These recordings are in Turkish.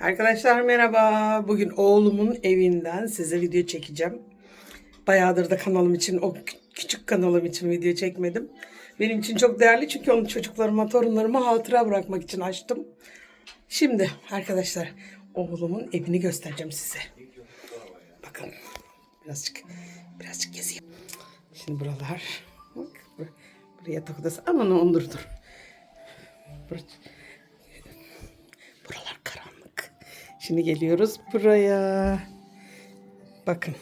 Arkadaşlar merhaba. Bugün oğlumun evinden size video çekeceğim. Bayağıdır da kanalım için, o kü- küçük kanalım için video çekmedim. Benim için çok değerli çünkü onu çocuklarıma, torunlarıma hatıra bırakmak için açtım. Şimdi arkadaşlar oğlumun evini göstereceğim size. Bakın birazcık birazcık gezeyim. Şimdi buralar. Bak bur- buraya yatak odası. Aman onu dur dur. Burası. Şimdi geliyoruz buraya. Bakın.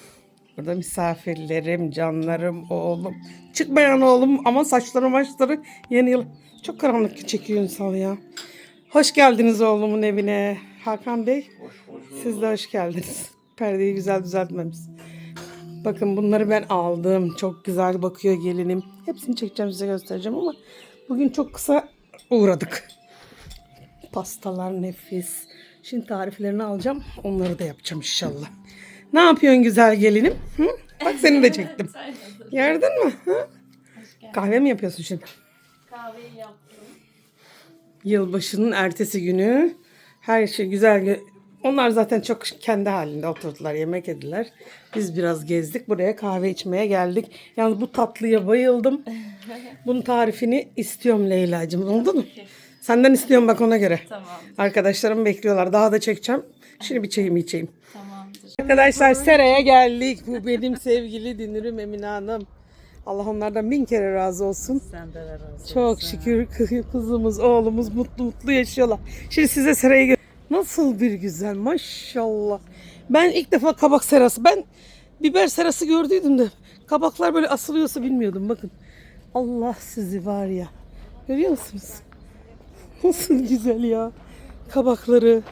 Burada misafirlerim, canlarım, oğlum. Çıkmayan oğlum ama saçları maçları yeni yıl. Çok karanlık çekiyor insan ya. Hoş geldiniz oğlumun evine. Hakan Bey. Siz de hoş geldiniz. Perdeyi güzel düzeltmemiz. Bakın bunları ben aldım. Çok güzel bakıyor gelinim. Hepsini çekeceğim size göstereceğim ama bugün çok kısa uğradık. Pastalar nefis. Şimdi tariflerini alacağım. Onları da yapacağım inşallah. Ne yapıyorsun güzel gelinim? Hı? Bak seni de çektim. Gördün mü? Hı? Kahve mi yapıyorsun şimdi? Kahveyi yaptım. Yılbaşının ertesi günü her şey güzel. Onlar zaten çok kendi halinde oturdular, yemek yediler. Biz biraz gezdik. Buraya kahve içmeye geldik. Yalnız bu tatlıya bayıldım. Bunun tarifini istiyorum Leyla'cığım. Oldu mu? Senden istiyorum bak ona göre. Tamam. Arkadaşlarım bekliyorlar. Daha da çekeceğim. Şimdi bir çayımı içeyim. Tamamdır. Arkadaşlar Sera'ya geldik. Bu benim sevgili dinürüm Emine Hanım. Allah onlardan bin kere razı olsun. Sen de ver olsun. Çok şükür kı- kızımız, oğlumuz mutlu mutlu yaşıyorlar. Şimdi size serayı gö- Nasıl bir güzel maşallah. Ben ilk defa kabak serası. Ben biber serası gördüydüm de kabaklar böyle asılıyorsa bilmiyordum. Bakın. Allah sizi var ya. Görüyor musunuz? Nasıl güzel ya. Kabakları.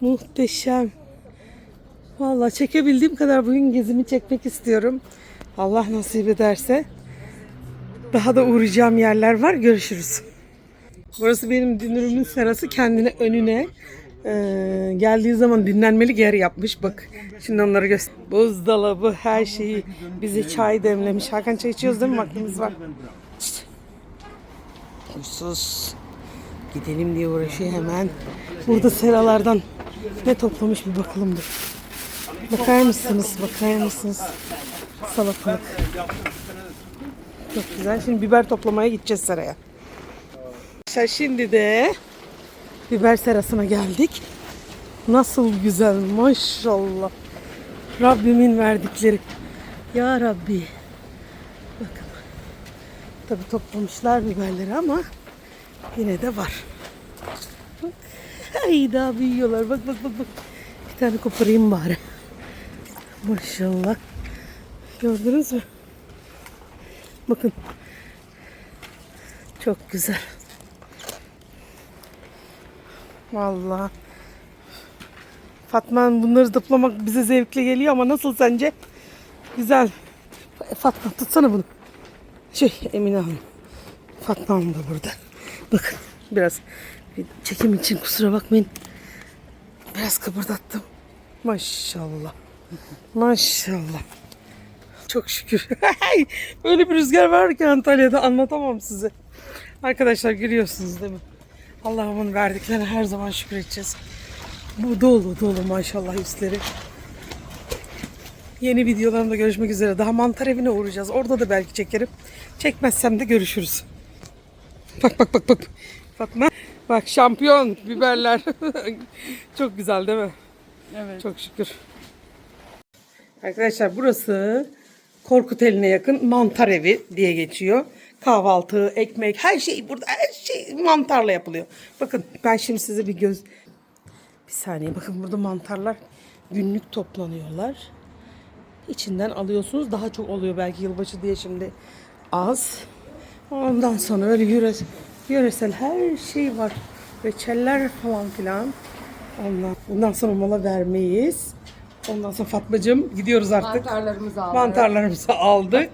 Muhteşem. Vallahi çekebildiğim kadar bugün gezimi çekmek istiyorum. Allah nasip ederse. Daha da uğrayacağım yerler var. Görüşürüz. Burası benim dünürümün serası. Kendine önüne eee, geldiği zaman dinlenmelik yer yapmış. Bak şimdi onları göster. Buzdolabı her şeyi bize çay demlemiş. Hakan çay içiyoruz değil mi? Vaktimiz var. Huysuz. Gidelim diye uğraşıyor hemen. Burada seralardan ne toplamış bir bakalım dur. Bakar mısınız? Bakar mısınız? Salatalık. Çok güzel. Şimdi biber toplamaya gideceğiz seraya. Arkadaşlar Şimdi de biber serasına geldik. Nasıl güzel maşallah. Rabbimin verdikleri. Ya Rabbi. Bakın. Tabi toplamışlar biberleri ama yine de var. Bak. Ay daha büyüyorlar. Bak bak bak bak. Bir tane koparayım bari. Maşallah. Gördünüz mü? Bakın. Çok güzel. Vallahi. Fatma bunları toplamak bize zevkli geliyor ama nasıl sence? Güzel. Fatma tutsana bunu. Şey Emine Hanım. Fatma Hanım da burada. Bakın biraz bir çekim için kusura bakmayın. Biraz kıpırdattım. Maşallah. Maşallah. Çok şükür. Böyle bir rüzgar var ki Antalya'da anlatamam size. Arkadaşlar görüyorsunuz değil mi? Allah'ımın verdiklerine her zaman şükür edeceğiz. Bu dolu dolu maşallah üstleri. Yeni videolarımda görüşmek üzere. Daha mantar evine uğrayacağız. Orada da belki çekerim. Çekmezsem de görüşürüz. Bak bak bak bak. Fatma. Bak şampiyon biberler. Çok güzel değil mi? Evet. Çok şükür. Arkadaşlar burası Korkuteli'ne yakın mantar evi diye geçiyor. Kahvaltı, ekmek, her şey burada her şey mantarla yapılıyor. Bakın ben şimdi size bir göz bir saniye bakın burada mantarlar günlük toplanıyorlar. İçinden alıyorsunuz. Daha çok oluyor belki yılbaşı diye şimdi az. Ondan sonra öyle yöres, yöresel her şey var. Reçeller falan filan. Ondan, bundan sonra mola vermeyiz. Ondan sonra Fatmacığım gidiyoruz artık. Mantarlarımızı aldık. Mantarlarımızı aldık.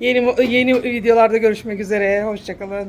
Yeni yeni videolarda görüşmek üzere. Hoşçakalın.